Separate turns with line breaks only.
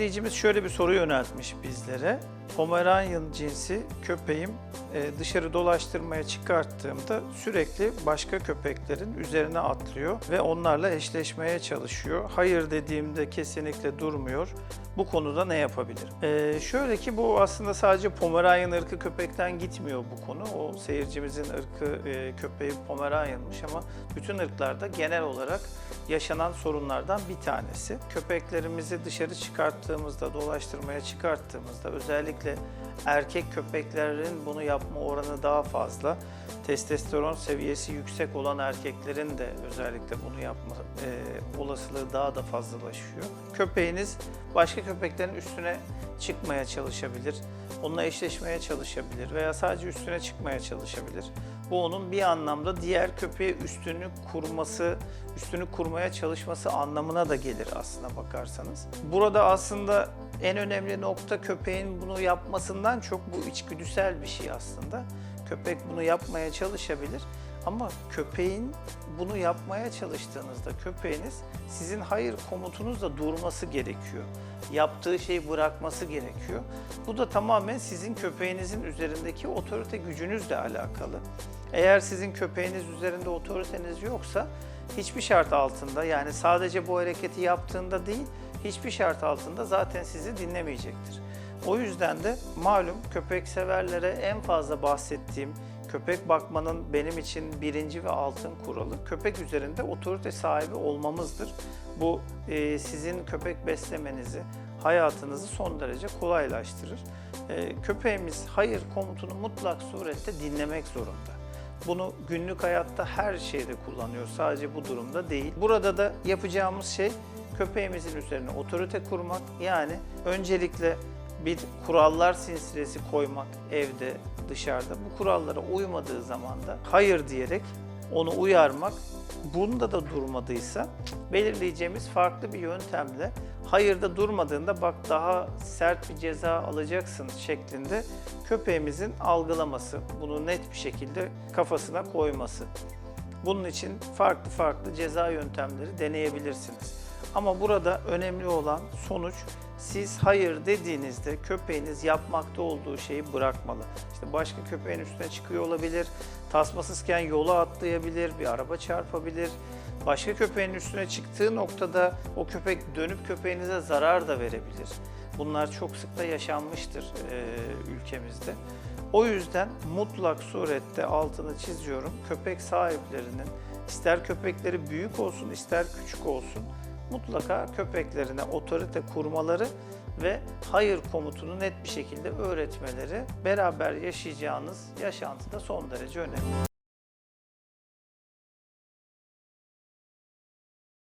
izleyicimiz şöyle bir soru yöneltmiş bizlere. Pomeranian cinsi köpeğim e, dışarı dolaştırmaya çıkarttığımda sürekli başka köpeklerin üzerine atlıyor ve onlarla eşleşmeye çalışıyor. Hayır dediğimde kesinlikle durmuyor. Bu konuda ne yapabilirim? E, şöyle ki bu aslında sadece Pomeranian ırkı köpekten gitmiyor bu konu. O seyircimizin ırkı e, köpeği Pomeranian'mış ama bütün ırklarda genel olarak yaşanan sorunlardan bir tanesi. Köpeklerimizi dışarı çıkarttığımızda, dolaştırmaya çıkarttığımızda özellikle erkek köpeklerin bunu yapma oranı daha fazla. Testosteron seviyesi yüksek olan erkeklerin de özellikle bunu yapma e, olasılığı daha da fazlalaşıyor. Köpeğiniz başka köpeklerin üstüne çıkmaya çalışabilir, onunla eşleşmeye çalışabilir veya sadece üstüne çıkmaya çalışabilir. Bu onun bir anlamda diğer köpeğe üstünlük kurması, üstünlük kurmaya çalışması anlamına da gelir aslına bakarsanız. Burada aslında en önemli nokta köpeğin bunu yapmasından çok bu içgüdüsel bir şey aslında. Köpek bunu yapmaya çalışabilir ama köpeğin bunu yapmaya çalıştığınızda köpeğiniz sizin hayır komutunuzla durması gerekiyor. Yaptığı şeyi bırakması gerekiyor. Bu da tamamen sizin köpeğinizin üzerindeki otorite gücünüzle alakalı. Eğer sizin köpeğiniz üzerinde otoriteniz yoksa hiçbir şart altında yani sadece bu hareketi yaptığında değil hiçbir şart altında zaten sizi dinlemeyecektir. O yüzden de malum köpek severlere en fazla bahsettiğim köpek bakmanın benim için birinci ve altın kuralı köpek üzerinde otorite sahibi olmamızdır. Bu e, sizin köpek beslemenizi, hayatınızı son derece kolaylaştırır. E, köpeğimiz hayır komutunu mutlak surette dinlemek zorunda. Bunu günlük hayatta her şeyde kullanıyor. Sadece bu durumda değil. Burada da yapacağımız şey köpeğimizin üzerine otorite kurmak. Yani öncelikle bir kurallar silsilesi koymak evde, dışarıda. Bu kurallara uymadığı zaman da hayır diyerek onu uyarmak. Bunda da durmadıysa belirleyeceğimiz farklı bir yöntemle hayırda durmadığında bak daha sert bir ceza alacaksın şeklinde köpeğimizin algılaması, bunu net bir şekilde kafasına koyması. Bunun için farklı farklı ceza yöntemleri deneyebilirsiniz. Ama burada önemli olan sonuç siz hayır dediğinizde köpeğiniz yapmakta olduğu şeyi bırakmalı. İşte başka köpeğin üstüne çıkıyor olabilir, tasmasızken yola atlayabilir, bir araba çarpabilir. Başka köpeğin üstüne çıktığı noktada o köpek dönüp köpeğinize zarar da verebilir. Bunlar çok sık da yaşanmıştır e, ülkemizde. O yüzden mutlak surette altını çiziyorum. Köpek sahiplerinin ister köpekleri büyük olsun ister küçük olsun mutlaka köpeklerine otorite kurmaları ve hayır komutunu net bir şekilde öğretmeleri beraber yaşayacağınız yaşantıda son derece önemli.